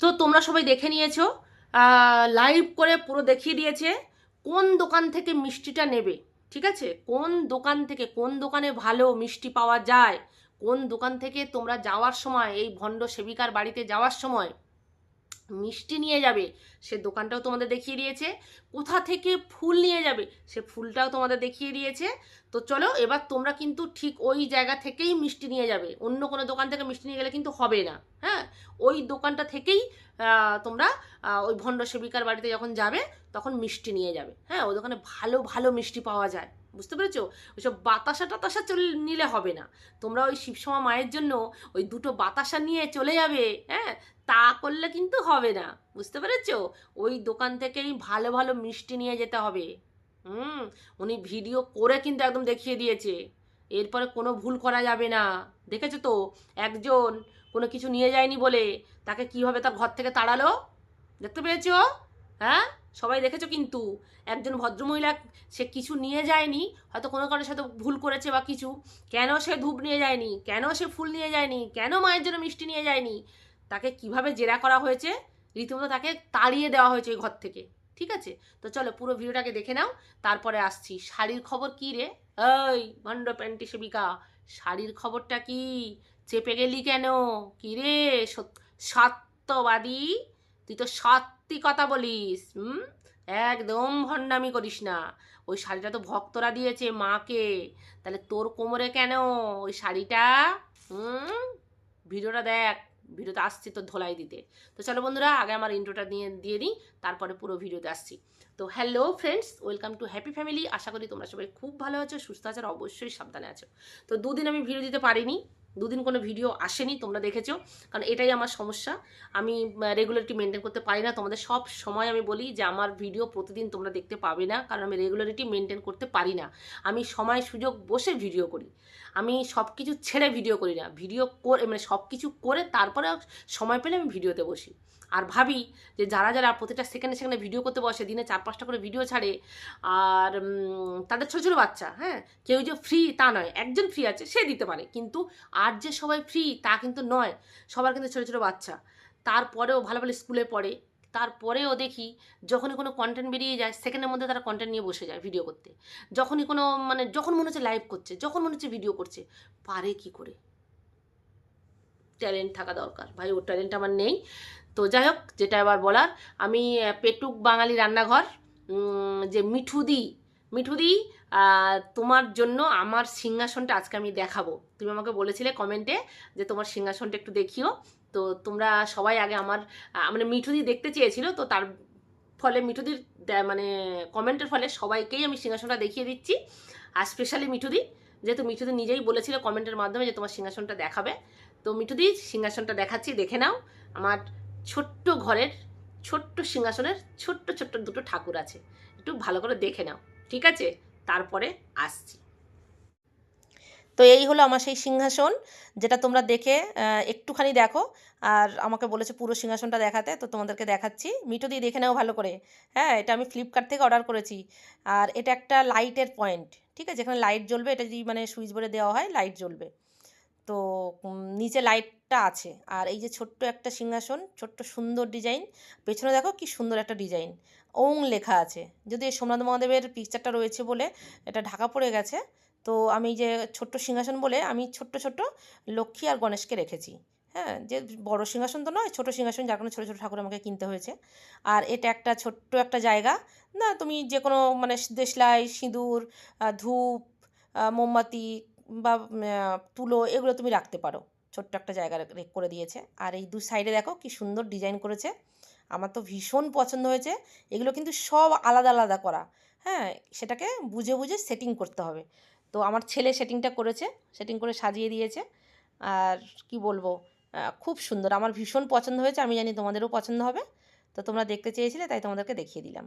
তো তোমরা সবাই দেখে নিয়েছো লাইভ করে পুরো দেখিয়ে দিয়েছে কোন দোকান থেকে মিষ্টিটা নেবে, ঠিক আছে? কোন দোকান থেকে, কোন দোকানে ভালো মিষ্টি পাওয়া যায়, কোন দোকান থেকে তোমরা যাওয়ার সময়, এই ভণ্ড সেবিকার বাড়িতে যাওয়ার সময় মিষ্টি নিয়ে যাবে। সে দোকানটাও তোমাদের দেখিয়ে দিয়েছে। কোথা থেকে ফুল নিয়ে যাবে সে ফুলটাও তোমাদের দেখিয়ে দিয়েছে। তো চলো, এবার তোমরা কিন্তু ঠিক ওই জায়গা থেকেই মিষ্টি নিয়ে যাবে। অন্য কোনো দোকান থেকে মিষ্টি নিয়ে গেলে কিন্তু হবে না হ্যাঁ? ওই দোকানটা থেকেই তোমরা ওই ভণ্ড সেবিকার বাড়িতে যখন যাবে, তখন মিষ্টি নিয়ে যাবে হ্যাঁ? ওই দোকানে ভালো ভালো মিষ্টি পাওয়া যায়। বুঝতে পেরেছ? ওইসব বাতাসা টাতাসা চলে, নিলে হবে না। তোমরা ওই শিবসমা মায়ের জন্য ওই দুটো বাতাসা নিয়ে চলে যাবে হ্যাঁ? তা করলে কিন্তু হবে না, বুঝতে পেরেছ? ওই দোকান থেকেই ভালো ভালো মিষ্টি নিয়ে যেতে হবে। হুম? উনি ভিডিও করে কিন্তু একদম দেখিয়ে দিয়েছে। এরপরে কোনো ভুল করা যাবে না। দেখেছ তো? একজন কোনো কিছু নিয়ে যায়নি বলে তাকে কীভাবে তার ঘর থেকে তাড়ালো? দেখতে পেয়েছ? হ্যাঁ? সবাই দেখেছ কিন্তু? একজন ভদ্রমহিলা সে কিছু নিয়ে যায়নি, হয়তো কোনো কারোর সাথে ভুল করেছে বা কিছু। কেন সে ধূপ নিয়ে যায়নি? কেন সে ফুল নিয়ে যায়নি? কেন মায়ের জন্য মিষ্টি নিয়ে যায়নি? তাকে কীভাবে জেরা করা হয়েছে? রীতিমতো তাকে তাড়িয়ে দেওয়া হয়েছে এই ঘর থেকে, ঠিক আছে? তো চলো পুরো ভিডিওটাকে দেখে নাও, তারপরে আসছি। শাড়ির খবর কী রে? ওই ভণ্ড প্যান্টি সেবিকা, শাড়ির খবরটা কি? চেপে গেলি কেন? কী রে? সত- সত্যবাদী? তুই তো সত্যি কথা বলিস, হুম? একদম ভণ্ডামি করিস না। ওই শাড়িটা তো ভক্তরা দিয়েছে মাকে। তাহলে তোর কোমরে কেন ওই শাড়িটা? হুম? ভিডিওটা দেখ, ভিডিওতে আসছি তো ধোলাই দিতে। তো চলো বন্ধুরা, আগে আমার ইন্ট্রোটা দিয়ে দিয়ে দিই, তারপরে পুরো ভিডিওতে আসছি। তো hello friends welcome to happy family আশা করি তোমরা সবাই খুব ভালো আছো, সুস্থ আছো অবশ্যই সাবধানে আছো। তো দুদিন আমি ভিডিও দিতে পারিনি। দুদিন কোনো ভিডিও আসেনি, তোমরা দেখেছ। কারণ এটাই আমার সমস্যা। আমি রেগুলারিটি মেনটেন করতে পারি না। তোমাদের সব সময় আমি বলি যে, আমার ভিডিও প্রতিদিন তোমরা দেখতে পাবে না। কারণ আমি রেগুলারিটি মেনটেন করতে পারি না। আমি সময় সুযোগ বসে ভিডিও করি। আমি সব কিছু ছেড়ে ভিডিও করি না। ভিডিও করে মানে সব কিছু করে তারপরে সময় পেলে আমি ভিডিওতে বসি। আর ভাবি যে যারা যারা প্রতিটা সেকেন্ডে সেকেন্ডে ভিডিও করতে বসে, দিনে চার পাঁচটা করে ভিডিও ছাড়ে, আর তাদের ছোটো ছোটো বাচ্চা হ্যাঁ? কেউ যে ফ্রি তা নয়। একজন ফ্রি আছে, সে দিতে পারে। কিন্তু আর যে সবাই ফ্রি তা কিন্তু নয়। সবার কিন্তু ছোটো ছোটো বাচ্চা। তারপরেও ভালো ভালো স্কুলে পড়ে। তারপরেও দেখি যখনই কোনো কন্টেন্ট বেরিয়ে যায় সেকেন্ডের মধ্যে তারা কন্টেন্ট নিয়ে বসে যায় ভিডিও করতে। যখনই কোনো মানে যখন মনে হচ্ছে লাইভ করছে, যখন মনে হচ্ছে ভিডিও করছে, পারে কি করে? ট্যালেন্ট থাকা দরকার। ভাই, ওর ট্যালেন্ট আমার নেই। তো যাই হোক, যেটা এবার বলার, আমি পেটুক বাঙালি রান্নাঘর যে মিঠুদি মিঠুদি তোমার জন্য আমার সিংহাসনটা আজকে আমি দেখাবো। তুমি আমাকে বলেছিলে কমেন্টে যে তোমার সিংহাসনটা একটু দেখিও। তো তোমরা সবাই আগে আমার মানে মিঠুদি দেখতে চেয়েছিল, তো তার ফলে মিঠুদির মানে কমেন্টের ফলে সবাইকেই আমি সিংহাসনটা দেখিয়ে দিচ্ছি। আর স্পেশালি মিঠুদি, যেহেতু মিঠুদি নিজেই বলেছিল কমেন্টের মাধ্যমে যে তোমার সিংহাসনটা দেখাবে। তো মিঠুদি, সিংহাসনটা দেখাচ্ছি, দেখে নাও। আমার ছোট্ট ঘরের, ছোট্ট সিংহাসনের ছোট্ট ছোট্ট দুটো ঠাকুর আছে। একটু ভালো করে দেখে নাও। ঠিক আছে? তারপরে আসছি। তো এই হলো আমার সেই সিংহাসন, যেটা তোমরা দেখে একটুখানি দেখো। আর আমাকে বলেছে পুরো সিংহাসনটা দেখাতে, তো তোমাদেরকে দেখাচ্ছি। মিঠু দিয়ে দেখে নাও ভালো করে। হ্যাঁ এটা আমি ফ্লিপকার্ট থেকে অর্ডার করেছি। আর এটা একটা লাইটের পয়েন্ট ঠিক আছে? এখানে লাইট জ্বলবে, এটা যদি মানে সুইচ বোর্ডে দেওয়া হয় লাইট জ্বলবে। তো নিচে লাইটটা আছে। আর এই যে ছোট্ট একটা সিংহাসন, ছোট্ট সুন্দর ডিজাইন পেছনে দেখো কি সুন্দর একটা ডিজাইন ওং লেখা আছে। যদি সোমনাথ মহাদেবের পিকচারটা রয়েছে বলে এটা ঢাকা পড়ে গেছে, তো আমি যে ছোট্ট সিংহাসন বলে আমি ছোট্ট ছোট্ট লক্ষ্মী আর গণেশকে রেখেছি। হ্যাঁ যে বড় সিংহাসন তো নয়, ছোট সিংহাসন যার কারণে ছোটো ছোটো ঠাকুর আমাকে কিনতে হয়েছে। আর এটা একটা ছোট্ট একটা জায়গা, না তুমি যে কোনো মানে দেশলাই, সিঁদুর ধূপ মোমবাতি বা তুলো এগুলো তুমি রাখতে পারো। ছোট্ট একটা জায়গা করে দিয়েছে। আর এই দু সাইডে দেখো কি সুন্দর ডিজাইন করেছে। আমার তো ভীষণ পছন্দ হয়েছে। এগুলো কিন্তু সব আলাদা আলাদা করা। হ্যাঁ সেটাকে বুঝে বুঝে সেটিং করতে হবে। তো আমার ছেলে সেটিংটা করেছে সেটিং করে সাজিয়ে দিয়েছে। আর কি বলব খুব সুন্দর। আমার ভীষণ পছন্দ হয়েছে, আমি জানি তোমাদেরও পছন্দ হবে। তো তোমরা দেখতে চেয়েছিলে, তাই তোমাদেরকে দেখিয়ে দিলাম।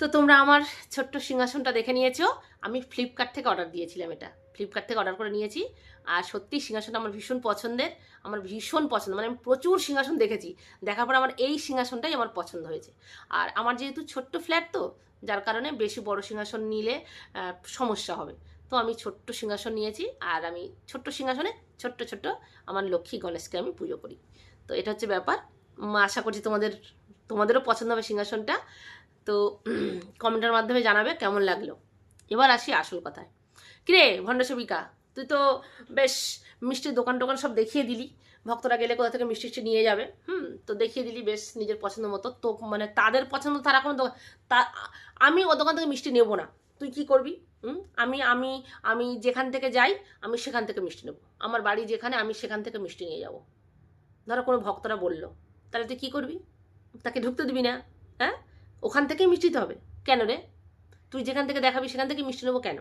তো তোমরা আমার ছোট্ট সিংহাসনটা দেখে নিয়েছো। আমি ফ্লিপকার্ট থেকে অর্ডার দিয়েছিলাম এটা। ফ্লিপকার্ট থেকে অর্ডার করে নিয়েছি। আর সত্যি সিংহাসনটা আমার ভীষণ পছন্দের। আমার ভীষণ পছন্দ। মানে আমি প্রচুর সিংহাসন দেখেছি। দেখার পর আমার এই সিংহাসনটাই আমার পছন্দ হয়েছে। আর আমার যেহেতু ছোট্ট ফ্ল্যাট তো, যার কারণে বেশি বড় সিংহাসন নিলে সমস্যা হবে। তো আমি ছোট্ট সিংহাসন নিয়েছি। আর আমি ছোট্ট সিংহাসনে ছোট্ট ছোট্ট আমার লক্ষ্মী গণেশকে আমি পুজো করি। তো এটা হচ্ছে ব্যাপার। আশা করছি তোমাদের, তোমাদেরও পছন্দ হবে সিংহাসনটা। তো কমেন্টের মাধ্যমে জানাবে কেমন লাগল। এবার আসি আসল কথায়। কিরে ভণ্ডসবিকা তুই তো বেশ মিষ্টির দোকান টোকান সব দেখিয়ে দিলি। ভক্তরা গেলে কোথা থেকে মিষ্টি টিষ্টি নিয়ে যাবে? হুম, তো দেখিয়ে দিলি বেশ নিজের পছন্দ মতো। তো মানে তাদের পছন্দ, তারা কোনো দোকান তা, আমি ও দোকান থেকে মিষ্টি নেব না। তুই কি করবি? হুম, আমি আমি আমি যেখান থেকে যাই, আমি সেখান থেকে মিষ্টি নেব। আমার বাড়ি যেখানে, আমি সেখান থেকে মিষ্টি নিয়ে যাব। ধরো কোনো ভক্তরা বলল, তাহলে তুই কী করবি? তাকে ঢুকতে দিবি না হ্যাঁ? ওখান থেকেই মিষ্টি দিতে হবে। কেন রে? তুই যেখান থেকে দেখাবি, সেখান থেকে মিষ্টি নেব কেন?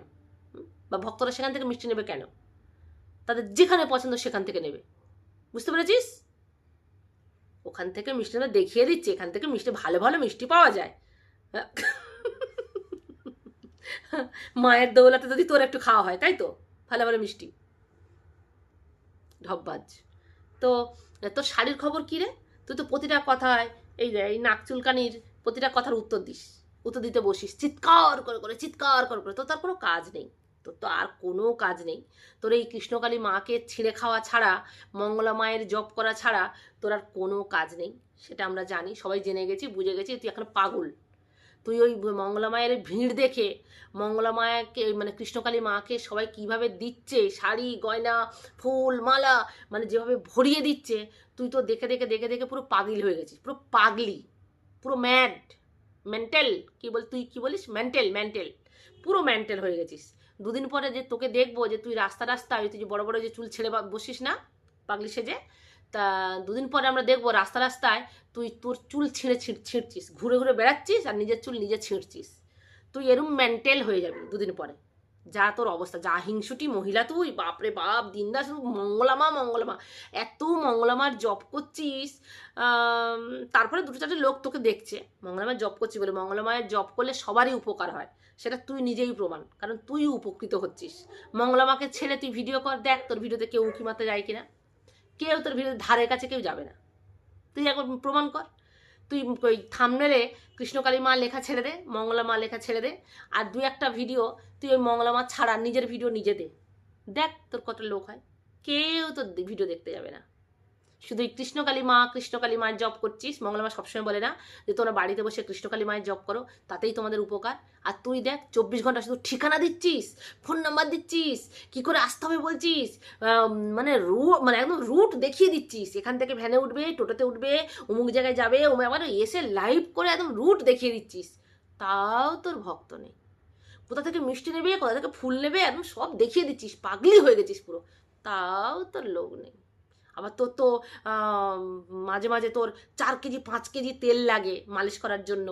বা ভক্তরা সেখান থেকে মিষ্টি নেবে কেন? তাদের যেখানে পছন্দ সেখান থেকে নেবে। বুঝতে পেরেছিস? ওখান থেকে মিষ্টি নেবে দেখিয়ে দিচ্ছে, এখান থেকে মিষ্টি, ভালো ভালো মিষ্টি পাওয়া যায়। মায়ের দৌলাতে যদি তোর একটু খাওয়া হয়, তাই তো? ভালো ভালো মিষ্টি। ঢপবাজ। তো, তোর শাড়ির খবর কী রে? তুই তো প্রতিটা কথায় এই এই নাক চুলকানির প্রতিটা কথার উত্তর দিস, উত্তর দিতে বসিস, চিৎকার করে করে, চিৎকার করে করে। তোর তার কোনো কাজ নেই। তোর তো আর কোনো কাজ নেই। তোর এই কৃষ্ণকালী মাকে ছিঁড়ে খাওয়া ছাড়া, মঙ্গলা মায়ের জপ করা ছাড়া তোর আর কোনো কাজ নেই, সেটা আমরা জানি, সবাই জেনে গেছি, বুঝে গেছি, তুই এখন পাগল। তুই ওই মঙ্গলা মায়ের ভিড় দেখে, মঙ্গলা মায়াকে মানে কৃষ্ণকালী মাকে সবাই কীভাবে দিচ্ছে, শাড়ি, গয়না, ফুল, মালা মানে যেভাবে ভরিয়ে দিচ্ছে, তুই তো দেখে দেখে দেখে দেখে পুরো পাগল হয়ে গেছিস, পুরো পাগলি, পুরো ম্যাড, মেন্টাল, কি বল, তুই কি বলিস? মেন্টাল মেন্টাল, পুরো মেন্টাল হয়ে গেছিস। দুদিন পরে যে তোকে দেখব যে তুই রাস্তা রাস্তায় তুই যে বড় বড় যে চুল ছেড়ে বসিস না, পাগলি সেজে, তা দুদিন পরে আমরা দেখব রাস্তা রাস্তায় তুই তোর চুল ছিঁড়ে ছিঁড় ছিঁড়ছিস, ঘুরে ঘুরে বেড়াচ্ছিস আর নিজের চুল নিজে ছিঁড়ছিস। তুই এরম মেন্টেল হয়ে যাবি দুদিন পরে। যা তোর অবস্থা, যা হিংসুটি মহিলা তুই, বাপরে বাপ দিনদা শুধু মঙ্গলামা মঙ্গলামা, এত মঙ্গলামার জব করছিস তারপরে দুটো চারটে লোক তোকে দেখছে, মঙ্গলামার জব করছি বলে, মঙ্গলামায়ের জব করলে সবারই উপকার হয়, সেটা তুই নিজেই প্রমাণ, কারণ তুই উপকৃত হচ্ছিস। মঙ্গলামাকে ছেড়ে তুই ভিডিও কর, দেখ তোর ভিডিওতে কেউ উঁকি মারতে যায় কিনা, কেউ তোর ভিডিও ধারের কাছে কেউ যাবে না, তুই একবার প্রমাণ কর। তুই ওই থামনেলে কৃষ্ণকালী মা লেখা ছেড়ে দে, মঙ্গলা মা লেখা ছেড়ে দে, আর দু একটা ভিডিও তুই ওই মঙ্গলা মা ছাড়া নিজের ভিডিও নিজে দে। দেখ তোর কত লোক হয়। কেউ তোর ভিডিও দেখতে যাবে না। শুধু কৃষ্ণকালী মা কৃষ্ণকালী মায়ের জব করছিস, মঙ্গলা মা সবসময় বলে না যে তোমরা বাড়িতে বসে কৃষ্ণকালী মায়ের জব করো, তাতেই তোমাদের উপকার। আর তুই দেখ, চব্বিশ ঘণ্টা শুধু ঠিকানা দিচ্ছিস ফোন নাম্বার দিচ্ছিস, কি করে আসতে হবে বলছিস মানে রু মানে একদম রুট দেখিয়ে দিচ্ছিস। এখান থেকে ভ্যানে উঠবে, টোটোতে উঠবে, অমুক জায়গায় যাবে, অমুক আবার এসে লাইভ করে একদম রুট দেখিয়ে দিচ্ছিস। তাও তোর ভক্ত নেই। কোথা থেকে মিষ্টি নেবে, কোথা থেকে ফুল নেবে, একদম সব দেখিয়ে দিচ্ছিস, পাগলি হয়ে গেছিস পুরো। তাও তোর লোক নেই। আবার তোর তো মাঝে মাঝে তোর চার কেজি, পাঁচ কেজি তেল লাগে মালিশ করার জন্য।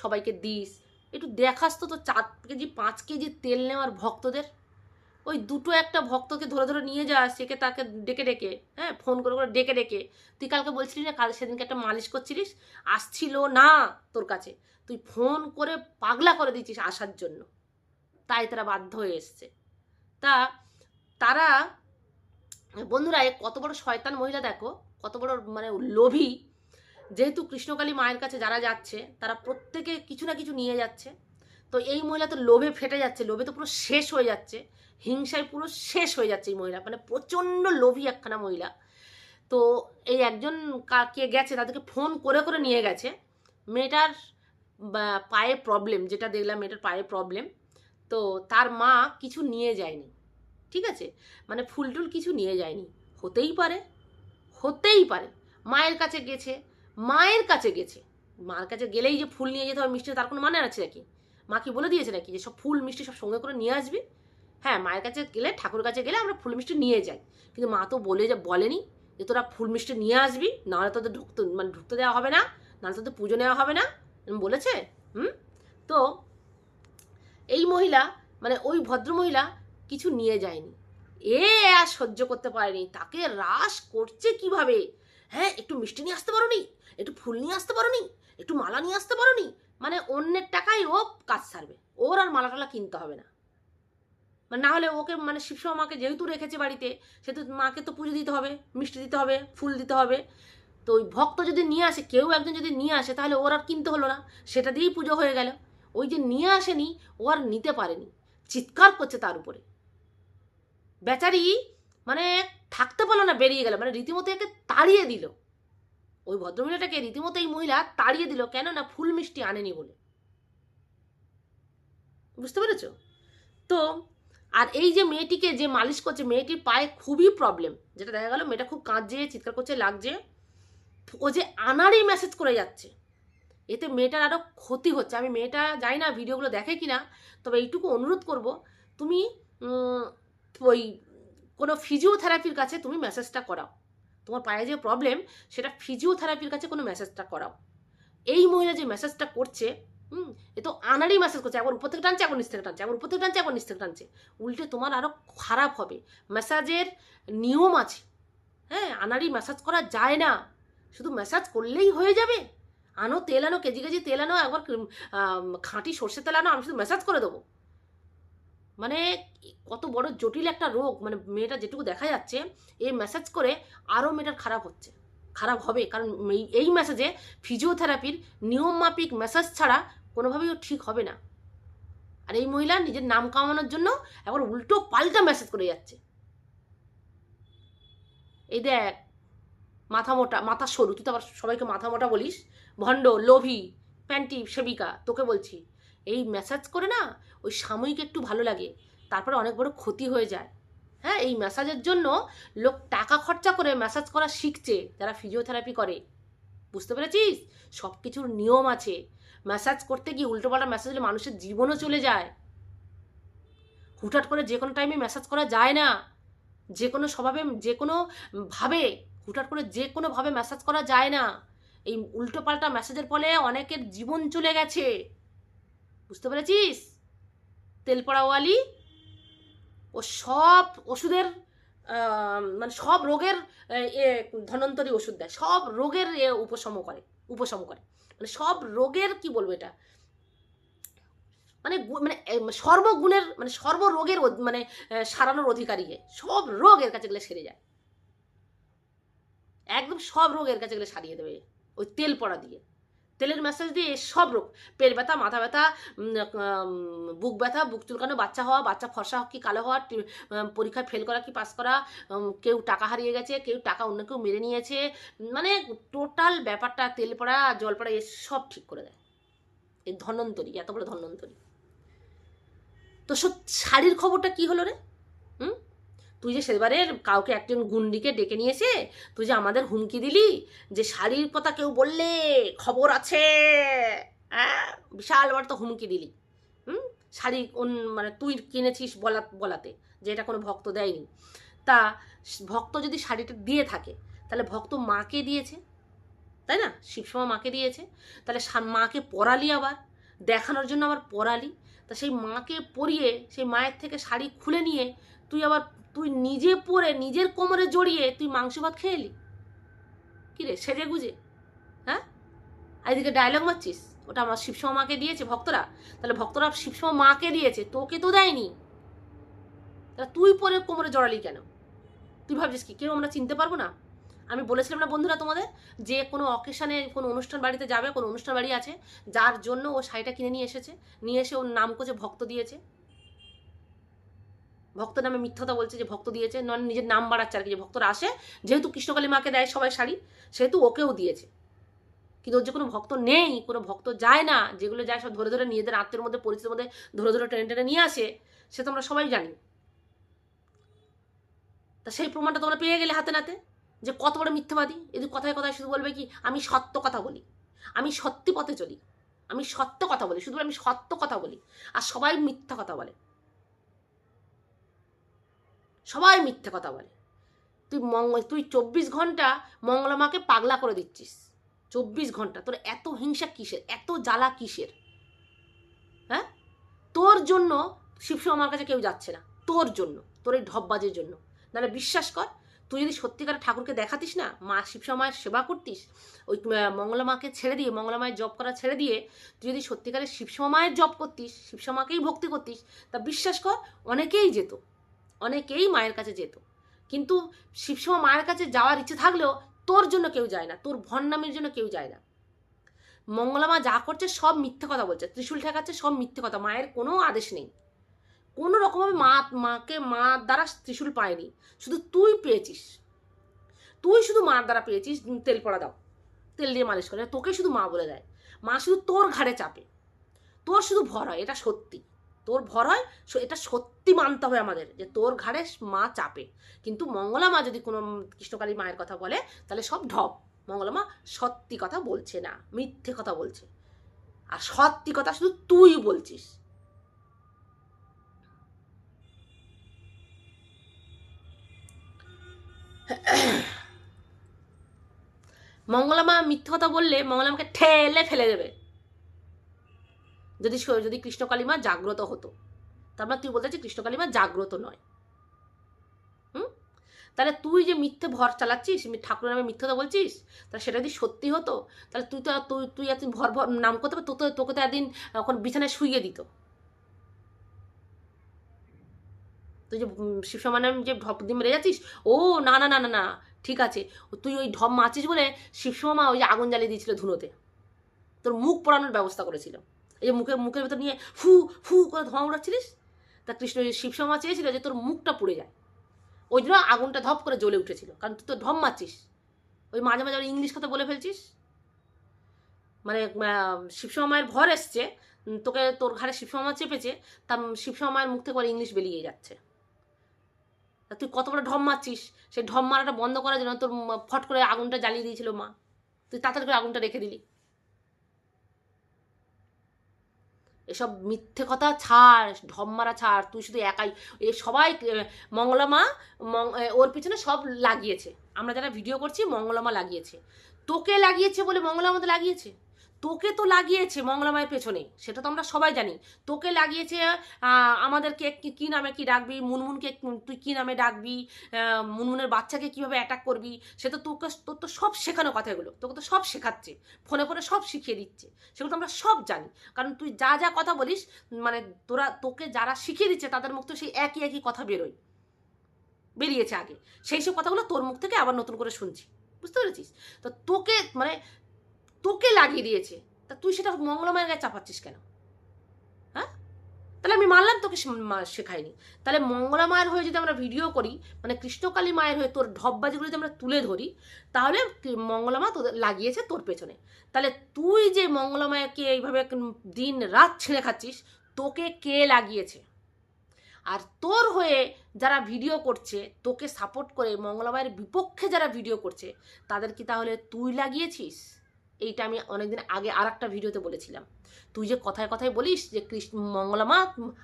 সবাইকে দিস। একটু দেখাস তো তোর চার কেজি, পাঁচ কেজি তেল নেওয়ার ভক্তদের। ওই দুটো একটা ভক্তকে ধরে ধরে নিয়ে যা সেকে তাকে ডেকে ডেকে হ্যাঁ ফোন করে করে ডেকে ডেকে। তুই কালকে বলছিলি না, কাল সেদিনকে একটা মালিশ করছিলিস? আসছিল না তোর কাছে। তুই ফোন করে পাগলা করে দিচ্ছিস আসার জন্য। তাই তারা বাধ্য হয়ে এসছে। তা, তারা বন্ধুরা কত বড় শয়তান মহিলা দেখো, কত বড় মানে লোভী। যেহেতু কৃষ্ণকালী মায়ের কাছে যারা যাচ্ছে, তারা প্রত্যেকে কিছু না কিছু নিয়ে যাচ্ছে। তো এই মহিলা তো লোভে ফেটে যাচ্ছে, লোভে তো পুরো শেষ হয়ে যাচ্ছে, হিংসায় পুরো শেষ হয়ে যাচ্ছে এই মহিলা মানে প্রচণ্ড লোভী একখানা মহিলা। তো এই একজন কা- গেছে, তাদেরকে ফোন করে করে নিয়ে গেছে। মেয়েটার পায়ে প্রবলেম যেটা দেখলাম, মেয়েটার পায়ে প্রবলেম তো তার মা কিছু নিয়ে যায়নি। ঠিক আছে? মানে ফুল টুল কিছু নিয়ে যায়নি। হতেই পারে হতেই পারে। মায়ের কাছে গেছে, মায়ের কাছে গেছে। মার কাছে গেলেই যে ফুল নিয়ে যেতে হবে মিষ্টি, তার কোনো মানে আছে নাকি? মা কি বলে দিয়েছে নাকি যে সব ফুল, মিষ্টি সব সঙ্গে করে নিয়ে আসবি? হ্যাঁ মায়ের কাছে গেলে, ঠাকুর কাছে গেলে আমরা ফুল, মিষ্টি নিয়ে যাই। কিন্তু মা তো বলে যে, বলেনি যে তোরা ফুল, মিষ্টি নিয়ে আসবি, নাহলে তোদের ঢুকতে মানে ঢুকতে দেওয়া হবে না, নাহলে তোদের পুজো নেওয়া হবে না। বলেছে? হুম? তো এই মহিলা মানে ওই ভদ্রমহিলা কিছু নিয়ে যায়নি। এ আর সহ্য করতে পারেনি। তাকে রাস করছে কীভাবে? হ্যাঁ একটু মিষ্টি নিয়ে আসতে পারো নি একটু ফুল নিয়ে আসতে পারো নি একটু মালা নিয়ে আসতে পারো নি মানে অন্যের টাকায় ও কাজ সারবে। ওর আর মালা টালা কিনতে হবে না। মানে না হলে ওকে মানে শিবসমা মাকে যেহেতু রেখেছে বাড়িতে সেহেতু মাকে তো পুজো দিতে হবে, মিষ্টি দিতে হবে, ফুল দিতে হবে। তো ওই ভক্ত যদি নিয়ে আসে, কেউ একজন যদি নিয়ে আসে, তাহলে ওর আর কিনতে হলো না। সেটা দিয়েই পুজো হয়ে গেল। ওই যে নিয়ে আসেনি, ও আর নিতে পারেনি। চিৎকার করছে তার উপরে। বেচারি মানে থাকতে পারল না, বেরিয়ে গেল। মানে রীতিমতো একে তাড়িয়ে দিল। ওই ভদ্রমহিলাটাকে রীতিমতো এই মহিলা তাড়িয়ে দিল কেন না ফুল মিষ্টি আনেনি বলে। বুঝতে পেরেছ? তো আর এই যে মেয়েটিকে যে মালিশ করছে, মেয়েটির পায়ে খুবই প্রবলেম যেটা দেখা গেল মেয়েটা খুব কাঁদছে, চিৎকার করছে, লাগছে। ও যে আনারই মেসেজ করে যাচ্ছে। এতে মেয়েটার আরও ক্ষতি হচ্ছে। আমি মেয়েটা জানি না, ভিডিওগুলো দেখে কি না তবে এইটুকু অনুরোধ করব। তুমি ওই কোনো ফিজিওথেরাপির কাছে তুমি মেসেজটা করাও। তোমার পায়ে যে প্রবলেম সেটা ফিজিওথেরাপির কাছে কোনো মেসেজটা করাও। এই মহিলা যে মেসেজটা করছে, হুম, এ তো আনারই মেসেজ করছে একবার উপর থেকে টানছে একবার নিচ থেকে টানছে একবার উপর থেকে টানছে একবার নিচ থেকে টানছে। উল্টে তোমার আরও খারাপ হবে। মেসাজের নিয়ম আছে। হ্যাঁ আনারই মেসাজ করা যায় না। শুধু মেসাজ করলেই হয়ে যাবে। আনো তেল আনো, কেজি কেজি তেল আনো, একবার খাঁটি সর্ষে তেল আনো, আমি শুধু মেসাজ করে দেবো। মানে কত বড় জটিল একটা রোগ মানে মেয়েটা যেটুকু দেখা যাচ্ছে এই মেসেজ করে আরও মেয়েটার খারাপ হচ্ছে। খারাপ হবে, কারণ এই- মেসেজে ফিজিওথেরাপির নিয়ম মাফিক মেসেজ ছাড়া কোনোভাবেই ঠিক হবে না। আর এই মহিলা নিজের নাম কামানোর জন্য একবার উল্টো পাল্টা মেসেজ করে যাচ্ছে। এই দেখ, মাথা মোটা, মাথা সরু, তুই তো আবার সবাইকে মাথা মোটা বলিস। ভণ্ড, লোভী, প্যান্টি, সেবিকা, তোকে বলছি। এই ম্যাসাজ করে না ওই সাময়িক একটু ভালো লাগে, তারপরে অনেক বড় ক্ষতি হয়ে যায়। হ্যাঁ এই ম্যাসাজের জন্য লোক টাকা খরচা করে ম্যাসাজ করা শিখছে, যারা ফিজিওথেরাপি করে। বুঝতে পেরেছিস? সব কিছুর নিয়ম আছে। ম্যাসাজ করতে গিয়ে উল্টোপাল্টা ম্যাসাজ হলে মানুষের জীবনও চলে যায়। হুটহাট করে যে কোনো টাইমে ম্যাসাজ করা যায় না। যে কোনো স্বভাবে, যে কোনো ভাবে, হুটহাট করে যে কোনোভাবে ম্যাসাজ করা যায় না। এই উল্টোপাল্টা ম্যাসেজের ফলে অনেকের জীবন চলে গেছে। বুঝতে পেরেছিস? তেল পড়াওয়ালি ও সব ওষুধের মানে সব রোগের, এ ধন্বন্তরী ওষুধ দেয়। সব রোগের এ, উপশম করে উপশম করে। মানে সব রোগের কি বলব এটা? মানে মানে সর্বগুণের মানে সর্বরোগের মানে সারানোর অধিকারী এ। সব রোগ এর কাছে গেলে সেরে যায়। একদম সব রোগ এর কাছে গেলে সারিয়ে দেবে। ওই তেল পড়া দিয়ে। তেলের ম্যাসাজ দিয়ে সব রোগ। পেট ব্যথা, মাথা ব্যথা বুক ব্যথা, বুক চুলকানো, বাচ্চা হওয়া, বাচ্চা ফর্সা কি কালো হওয়া পরীক্ষায় ফেল করা, কি পাস করা কেউ টাকা হারিয়ে গেছে, কেউ টাকা অন্য কেউ মেরে নিয়েছে মানে টোটাল ব্যাপারটা, তেল পড়া, জল পড়া, এ সব ঠিক করে দেয়। এই ধন্বন্তরী, এত বড় ধন্বন্তরী। তো শাড়ির খবরটা কি হলো রে? তুই যে সেবারে কাউকে একজন গুন্ডিকে ডেকে নিয়েছে তুই যে আমাদের হুমকি দিলি যে শাড়ির কথা কেউ বললে খবর আছে হ্যাঁ? বিশাল বড় তো হুমকি দিলি, হুম? শাড়ি মানে তুই কিনেছিস বলা, বলাতে, যে এটা কোনো ভক্ত দেয়নি। তা ভক্ত যদি শাড়িটা দিয়ে থাকে, তাহলে ভক্ত মাকে দিয়েছে, তাই না? শিবসমা মাকে দিয়েছে, তাহলে মাকে পরালি আবার, দেখানোর জন্য আবার পরালি, তা সেই মাকে পরিয়ে সেই মায়ের থেকে শাড়ি খুলে নিয়ে তুই আবার তুই নিজে পরে নিজের কোমরে জড়িয়ে তুই মাংস ভাত খেয়ে এলি? কী রে, সেজে গুজে? হ্যাঁ? এদিকে ডায়লগ মারছিস? ওটা আমার শিবসমা মাকে দিয়েছে, ভক্তরা। তাহলে ভক্তরা শিবসমা মাকে দিয়েছে, তোকে তো দেয়নি। তাহলে তুই পরে কোমরে জড়ালি কেন? তুই ভাবছিস কি, কেউ আমরা চিনতে পারব না? আমি বলেছিলাম না বন্ধুরা তোমাদের যে কোনো অকেশানে কোনো অনুষ্ঠান বাড়িতে যাবে, কোনো অনুষ্ঠান বাড়ি আছে, যার জন্য ও শাড়িটা কিনে নিয়ে এসেছে। নিয়ে এসে ওর নাম করছে ভক্ত দিয়েছে। ভক্ত নামে মিথ্যতা বলছে যে ভক্ত দিয়েছে নন নিজের নাম বাড়াচ্ছে আর কি, যে ভক্তরা আসে, যেহেতু কৃষ্ণকালী মাকে দেয় সবাই শাড়ি, সেহেতু ওকেও দিয়েছে। কিন্তু ওর যে কোনো ভক্ত নেই, কোনো ভক্ত যায় না, যেগুলো যায় সব ধরে ধরে নিজেদের আত্মের মধ্যে, পরিচিতির মধ্যে ধরে ধরে টেনে টেনে নিয়ে আসে, সে তো আমরা সবাই জানি। তা সেই প্রমাণটা তোমরা পেয়ে গেলে হাতে নাতে, যে কত বড় মিথ্যাবাদী। এদের কথায় কথায় শুধু বলবে কি, আমি সত্য কথা বলি, আমি সত্যি পথে চলি, আমি সত্য কথা বলি, শুধু আমি সত্য কথা বলি, আর সবাই মিথ্যা কথা বলে। সবাই মিথ্যে কথা বলে। তুই মঙ্গল তুই চব্বিশ ঘণ্টা মঙ্গলা মাকে পাগলা করে দিচ্ছিস। চব্বিশ ঘণ্টা, তোর এত হিংসা কিসের? এত জ্বালা কিসের? হ্যাঁ? তোর জন্য শিবসমা আমার কাছে কেউ যাচ্ছে না। তোর জন্য, তোর এই ঢপবাজের জন্য। নাহলে বিশ্বাস কর, তুই যদি সত্যিকার ঠাকুরকে দেখাতিস না, মা শিবসমা মায়ের সেবা করতিস, ওই মঙ্গলা মাকে ছেড়ে দিয়ে, মঙ্গলা মায়ের জব করা ছেড়ে দিয়ে, তুই যদি সত্যিকারের শিবসমা মায়ের জব করতিস শিবসমা মাকেই ভক্তি করতিস, তা বিশ্বাস কর, অনেকেই যেত। অনেকেই মায়ের কাছে যেত। কিন্তু শিবসমা মায়ের কাছে যাওয়ার ইচ্ছে থাকলেও তোর জন্য কেউ যায় না, তোর ভণ্ডামির জন্য কেউ যায় না। মঙ্গলা মা যা করছে সব মিথ্যে কথা বলছে, ত্রিশূল ঠেকাচ্ছে সব মিথ্যে কথা, মায়ের কোনো আদেশ নেই। কোনো রকমভাবে মা, মাকে, মা দ্বারা ত্রিশূল পায়নি, শুধু তুই পেয়েছিস। তুই শুধু মার দ্বারা পেয়েছিস, তেল পড়া দাও, তেল দিয়ে মালিশ করে, তোকে শুধু মা বলে দেয়। মা শুধু তোর ঘাড়ে চাপে। তোর শুধু ভর হয়, এটা সত্যি। তোর ভর হয় এটা সত্যি মানতে হবে আমাদের যে তোর ঘাড়ে মা চাপে। কিন্তু মঙ্গলা মা যদি কোনো কৃষ্ণকালী মায়ের কথা বলে, তাহলে সব ঢপ। মঙ্গলা মা সত্যি কথা বলছে না, মিথ্যে কথা বলছে। আর সত্যি কথা শুধু তুই বলছিস। মঙ্গলামা মিথ্যে কথা বললে মঙ্গলামাকে ঠেলে ফেলে দেবে। যদি যদি কৃষ্ণকালীমা জাগ্রত হতো। তার মানে তুই বলতে চাচ্ছিস কৃষ্ণকালীমা জাগ্রত নয়। হুম? তাহলে তুই যে মিথ্যে ভর চালাচ্ছিস ঠাকুরের নামে মিথ্যে কথা বলছিস তাহলে সেটা যদি সত্যি হতো তাহলে তুই তো তুই তুই এত ভর ভর নাম করতে পারতো তো তোকে তো একদিন এখন বিছানায় শুইয়ে দিত। তুই যে উম, শিবসমানের যে ঢপ দিয়ে মেরে যাচ্ছিস ও না না না না না ঠিক আছে তুই ওই ঢপ মারছিস বলে শিবসমা ওই যে আগুন জ্বালিয়ে দিয়েছিল ধুনোতে। তোর মুখ পড়ানোর ব্যবস্থা করেছিল। এই যে মুখে, মুখের ভেতর নিয়ে ফু ফু করে ধোঁয়া উড়াচ্ছিলিস? তা কৃষ্ণ শিবসমা চেয়েছিল যে তোর মুখটা পুড়ে যায়। ওই জন্য আগুনটা ধপ করে জ্বলে উঠেছিল। কারণ তুই তো ধম মারছিস। ওই মাঝে মাঝে ইংলিশ কথা বলে ফেলছিস। মানে শিবসমা মায়ের ভর এসছে। তোকে তোর ঘাড়ে শিবসমা চেপেছে। তা শিবসমা মায়ের মুখ থেকে ইংলিশ বেরিয়ে যাচ্ছে। তা তুই কত বড় ঢম মারছিস? সেই ঢম মারাটা বন্ধ করার জন্য তোর ফট করে আগুনটা জ্বালিয়ে দিয়েছিল মা। তুই তাড়াতাড়ি করে আগুনটা রেখে দিলি। এসব মিথ্যে কথা ছাড় ঢম্মারা ছাড়, তুই শুধু একাই। এ সবাই মঙ্গলামা ওর পিছনে সব লাগিয়েছে। আমরা যারা ভিডিও করছি, মঙ্গলামা লাগিয়েছে। তোকে লাগিয়েছে বলে মঙ্গলা মা লাগিয়েছে? তোকে তো লাগিয়েছে মঙ্গলামায়ের পেছনে, সেটা তো আমরা সবাই জানি। তোকে লাগিয়েছে আমাদেরকে কি- নামে কি ডাকবি? মুনমুনকে তুই কি নামে ডাকবি? মুনমুনের বাচ্চাকে কীভাবে অ্যাটাক করবি? সে তো তোকে, তোর তো সব শেখানো কথা এগুলো তোকে তো সব শেখাচ্ছে ফোনে ফোনে সব শিখিয়ে দিচ্ছে, সেগুলো তো আমরা সব জানি। কারণ তুই যা যা কথা বলিস মানে তোরা, তোকে যারা শিখিয়ে দিচ্ছে, তাদের মুখ তো সেই একই একই কথা বেরোয়, বেরিয়েছে আগে। সেই সব কথাগুলো তোর মুখ থেকে আবার নতুন করে শুনছি, বুঝতে পেরেছিস? তো তোকে মানে তোকে লাগিয়ে দিয়েছে, তা তুই সেটা মঙ্গলমায়ের গায়ে চাপাচ্ছিস কেন? হ্যাঁ? তাহলে আমি মানলাম তোকে শেখাইনি তাহলে মঙ্গলা মায়ের হয়ে যদি আমরা ভিডিও করি মানে কৃষ্ণকালী মায়ের হয়ে তোর ঢপবাজিগুলো যদি আমরা তুলে ধরি, তাহলে কি- মঙ্গলা মা তোদের লাগিয়েছে তোর পেছনে। তাহলে তুই যে মঙ্গলা মায়েরকে এইভাবে দিন রাত ছিঁড়ে খাচ্ছিস, তোকে কে লাগিয়েছে? আর তোর হয়ে যারা ভিডিও করছে, তোকে সাপোর্ট করে মঙ্গলা মায়ের বিপক্ষে যারা ভিডিও করছে, তাদের কি তাহলে তুই লাগিয়েছিস? এইটা আমি অনেকদিন আগে আর একটা ভিডিওতে বলেছিলাম। তুই যে কথায় কথায় বলিস যে কৃষ্ণ মঙ্গলামা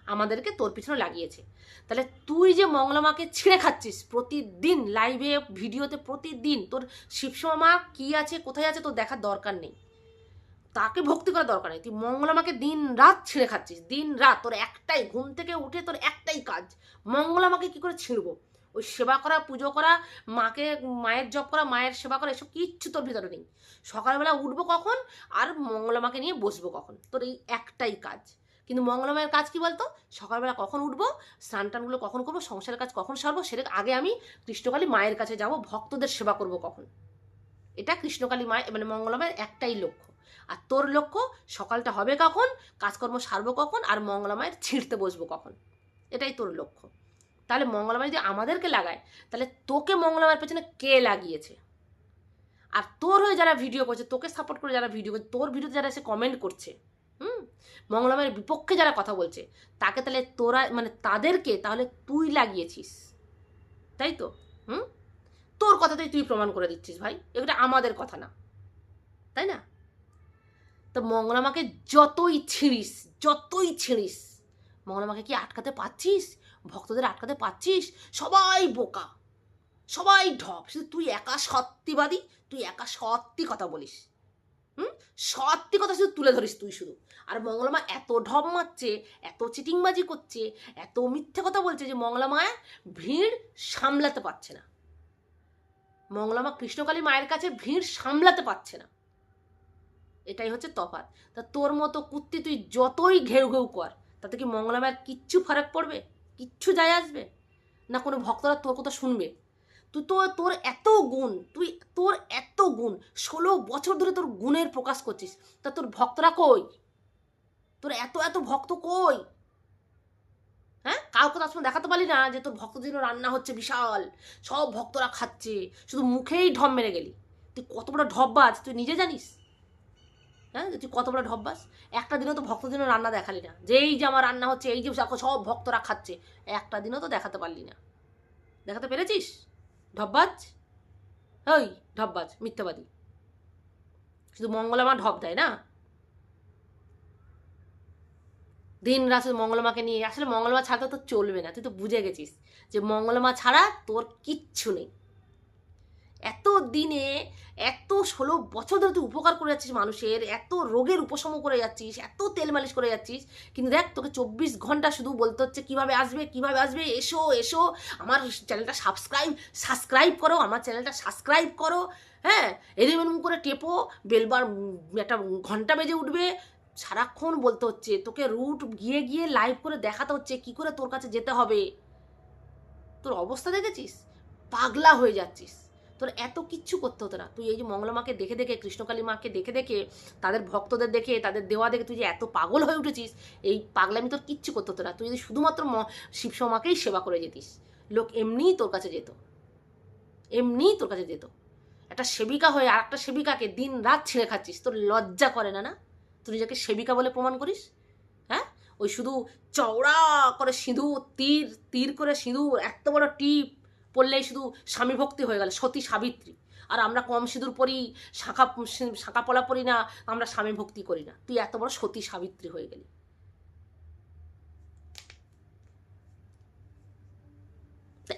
আমাদেরকে তোর পিছনে লাগিয়েছে। তাহলে তুই যে মঙ্গলামাকে ছিঁড়ে খাচ্ছিস প্রতিদিন লাইভে ভিডিওতে প্রতিদিন, তোর শিবসমা কি আছে, কোথায় আছে, তোর দেখার দরকার নেই। তাকে ভক্তি করার দরকার নেই। তুই মঙ্গলামাকে দিন রাত ছিঁড়ে খাচ্ছিস দিন রাত তোর একটাই ঘুম থেকে উঠে তোর একটাই কাজ। মঙ্গলামাকে কি করে ছিঁড়বো? ওই সেবা করা, পুজো করা, মাকে, মায়ের জপ করা, মায়ের সেবা করা, এসব কিচ্ছু তোর ভিতরে নেই। সকালবেলা উঠবো কখন আর মঙ্গলামাকে নিয়ে বসবো কখন? তোর এই একটাই কাজ। কিন্তু মঙ্গলামায়ের কাজ কি বলতো? সকালবেলা কখন উঠবো স্নান টানগুলো কখন করব, সংসারের কাজ কখন সারবো, সেটা আগে আমি কৃষ্ণকালী মায়ের কাছে যাব, ভক্তদের সেবা করব কখন? এটা কৃষ্ণকালী মায়ের মানে মঙ্গলামায়ের একটাই লক্ষ্য। আর তোর লক্ষ্য, সকালটা হবে কখন, কাজকর্ম সারবো কখন, আর মঙ্গলামায়ের ছিঁড়তে বসবো কখন? এটাই তোর লক্ষ্য। তাহলে মঙ্গলামায় যদি আমাদেরকে লাগায়, তাহলে তোকে মঙ্গলামায়ের পেছনে কে লাগিয়েছে? আর তোর হয়ে যারা ভিডিও করছে, তোকে সাপোর্ট করে যারা ভিডিও করছে, তোর ভিডিওতে যারা এসে কমেন্ট করছে, হুম? মঙ্গলামায়ের বিপক্ষে যারা কথা বলছে, তাকে তাহলে তোরা মানে তাদেরকে তাহলে তুই লাগিয়েছিস। তাই তো? হুম? তোর কথাতেই তুই প্রমাণ করে দিচ্ছিস ভাই। এগুলো আমাদের কথা না। তাই না? তো মঙ্গলামাকে যতই ছিঁড়িস যতই ছিঁড়িস, মঙ্গলামাকে কি আটকাতে পাচ্ছিস ভক্তদের আটকাতে পাচ্ছিস সবাই বোকা। সবাই ঢপ। শুধু তুই একা সত্যিবাদী, তুই একা সত্যি কথা বলিস। হুম? সত্যি কথা শুধু তুলে ধরিস তুই শুধু। আর মঙ্গলামা এত ঢপ মারছে, এত চিটিংবাজি করছে, এত মিথ্যে কথা বলছে যে মঙ্গলামা ভিড় সামলাতে পারছে না। মঙ্গলামা কৃষ্ণকালী মায়ের কাছে ভিড় সামলাতে পারছে না। এটাই হচ্ছে তফাৎ। তা তোর মতো কুত্তি তুই যতই ঘেউ ঘেউ কর, তাতে কি মঙ্গলামায়ের কিচ্ছু ফারাক পড়বে? কিচ্ছু যায় আসবে? না কোনো ভক্তরা তোর কথা শুনবে? তুই তো তোর এত গুণ, তুই তোর এত গুণ, ষোলো বছর ধরে তোর গুণের প্রকাশ করছিস। তা তোর ভক্তরা কই? তোর এত এত ভক্ত কই? হ্যাঁ? কাউকে সময় দেখাতে পারলি না যে তোর ভক্তদের রান্না হচ্ছে বিশাল। সব ভক্তরা খাচ্ছে। শুধু মুখেই ঢপ মেরে গেলি। তুই কত বড় ঢপবাজ, তুই নিজে জানিস? হ্যাঁ তুই কত বড় ঢপবাজ একটা দিনও তো ভক্তদের জন্য রান্না দেখালি না। যে এই যে আমার রান্না হচ্ছে, এই যে সব ভক্তরা খাচ্ছে, একটা দিনও তো দেখাতে পারলি না। দেখাতে পেরেছিস? ঢপবাজ ওই ঢপবাজ মিথ্যাবাদী। শুধু মঙ্গলামা ঢপ দেয় না? দিন রাত মঙ্গলমাকে নিয়ে, আসলে মঙ্গলমা ছাড়া তো চলবে না, তুই তো বুঝে গেছিস যে মঙ্গলমা ছাড়া তোর কিচ্ছু নেই। এত দিনে, এত ষোলো বছর ধরে তুই উপকার করে যাচ্ছিস মানুষের, এত রোগের উপশম করে যাচ্ছিস, এত তেল মালিশ করে যাচ্ছিস, কিন্তু দেখ তোকে চব্বিশ ঘণ্টা শুধু বলতে হচ্ছে কীভাবে আসবে কীভাবে আসবে, এসো এসো, আমার চ্যানেলটা সাবস্ক্রাইব সাবস্ক্রাইব করো, আমার চ্যানেলটা সাবস্ক্রাইব করো হ্যাঁ? এরম করে টেপো বেলবার একটা ঘণ্টা বেজে উঠবে, সারাক্ষণ বলতে হচ্ছে, তোকে রুট গিয়ে গিয়ে লাইভ করে দেখাতে হচ্ছে, কি করে তোর কাছে যেতে হবে? তোর অবস্থা দেখেছিস? পাগলা হয়ে যাচ্ছিস। তোর এত কিচ্ছু করতে হতো না। তুই এই যে মঙ্গলমাকে দেখে দেখে, কৃষ্ণকালী মাকে দেখে দেখে, তাদের ভক্তদের দেখে, তাদের দেওয়া দেখে তুই যে এত পাগল হয়ে উঠেছিস, এই পাগলামি তোর কিচ্ছু করতে হতো না। তুই যদি শুধুমাত্র শিবসমাকেই সেবা করে যেতিস, লোক এমনিই তোর কাছে যেত। এমনিই তোর কাছে যেত। একটা সেবিকা হয়ে আর একটা সেবিকাকে দিন রাত ছিঁড়ে খাচ্ছিস, তোর লজ্জা করে না না? তুই নিজেকে সেবিকা বলে প্রমাণ করিস? হ্যাঁ? ওই শুধু চওড়া করে সিঁদুর, তীর তীর করে সিঁদুর, এত বড় টিপ পড়লেই শুধু স্বামী ভক্তি হয়ে গেল, সতী সাবিত্রী। আর আমরা কম সিঁদুর পরি, শাঁখা শাঁখা পলা পরি না, আমরা স্বামী ভক্তি করি না। তুই এত বড় সতী সাবিত্রী হয়ে গেলি।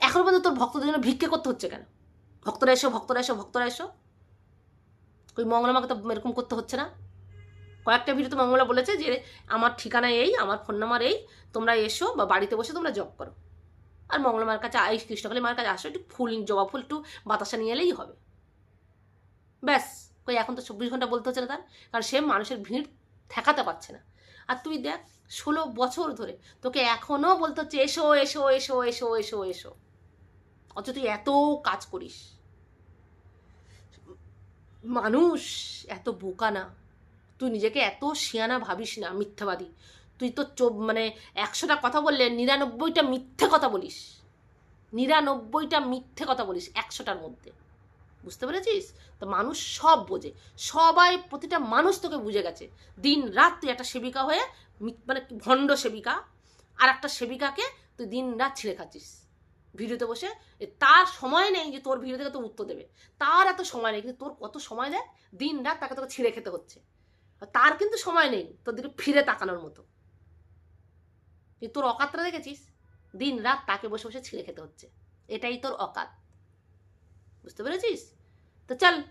এখন পর্যন্ত তোর ভক্তদের জন্য ভিক্ষে করতে হচ্ছে কেন? ভক্তরা এসো ভক্তরা এসো ভক্তরা এসো। ওই মঙ্গলামাকে তো এরকম করতে হচ্ছে না। কয়েকটা ভিডিওতে মঙ্গলা বলেছে যে, আমার ঠিকানা এই, আমার ফোন নাম্বার এই, তোমরা এসো বা বাড়িতে বসে তোমরা জব করো। আর মঙ্গলমার কাছে এই কৃষ্ণকালী মার কাছে আসো, একটু ফুল, জবা ফুল, একটু বাতাসা নিয়ে এলেই হবে। ব্যাস, কই এখন তো চব্বিশ ঘণ্টা বলতে হচ্ছে না তার, কারণ সে মানুষের ভিড় ঠেকাতে পারছে না। আর তুই দেখ, ষোলো বছর ধরে তোকে এখনও বলতে হচ্ছে, এসো এসো এসো এসো এসো এসো। অথচ তুই এত কাজ করিস। মানুষ এত বোকা না। তুই নিজেকে এত শিয়ানা ভাবিস না, মিথ্যাবাদী। তুই তো মানে একশোটা কথা বললে নিরানব্বইটা মিথ্যে কথা বলিস। নিরানব্বইটা মিথ্যে কথা বলিস একশোটার মধ্যে। বুঝতে পেরেছিস? তো মানুষ সব বোঝে। সবাই প্রতিটা মানুষ তোকে বুঝে গেছে। দিন রাত তুই একটা সেবিকা হয়ে মানে ভণ্ড সেবিকা, আর একটা সেবিকাকে তুই দিন রাত ছিঁড়ে খাচ্ছিস। ভিডিওতে বসে তার সময় নেই যে তোর ভিডিও থেকে তো উত্তর দেবে। তার এত সময় নেই, কিন্তু তোর কত সময় দেয়? দিন রাত তাকে তোকে ছিঁড়ে খেতে হচ্ছে। তার কিন্তু সময় নেই তোর দিকে ফিরে তাকানোর মতো। তুই তোর অকাতটা দেখেছিস? দিন রাত তাকে বসে বসে ছিঁড়ে খেতে হচ্ছে। এটাই তোর অকাত। বুঝতে পেরেছিস? তো চল,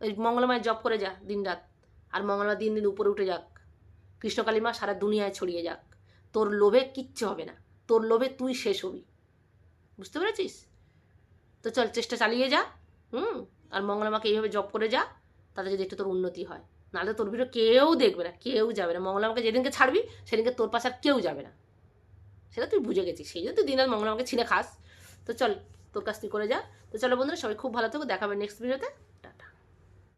ওই মঙ্গলময় জব করে যা দিন রাত আর মঙ্গলময় দিন দিন উপরে উঠে যাক। কৃষ্ণকালী মা সারা দুনিয়ায় ছড়িয়ে যাক। তোর লোভে কিচ্ছু হবে না। তোর লোভে তুই শেষ হবি। বুঝতে পেরেছিস? তো চল, চেষ্টা চালিয়ে যা। হুম? আর মঙ্গলমাকে এইভাবে জব করে যা। তাতে যদি একটু তোর উন্নতি হয়। নাহলে তোর ভিডিও কেউ দেখবে না, কেউ যাবে না। মঙ্গলামাকে যেদিনকে ছাড়বি, সেদিনকে তোর পাশে আর কেউ যাবে না। সেটা তুই বুঝে গেছিস। সেই জন্য তুই দিন রাত মঙ্গলমাকে ছিনে খাস। তো চল, তোর কাছ থেকে করে যা। তো চলো বন্ধুরা, সবাই খুব ভালো থাকো। দেখাবে নেক্সট ভিডিওতে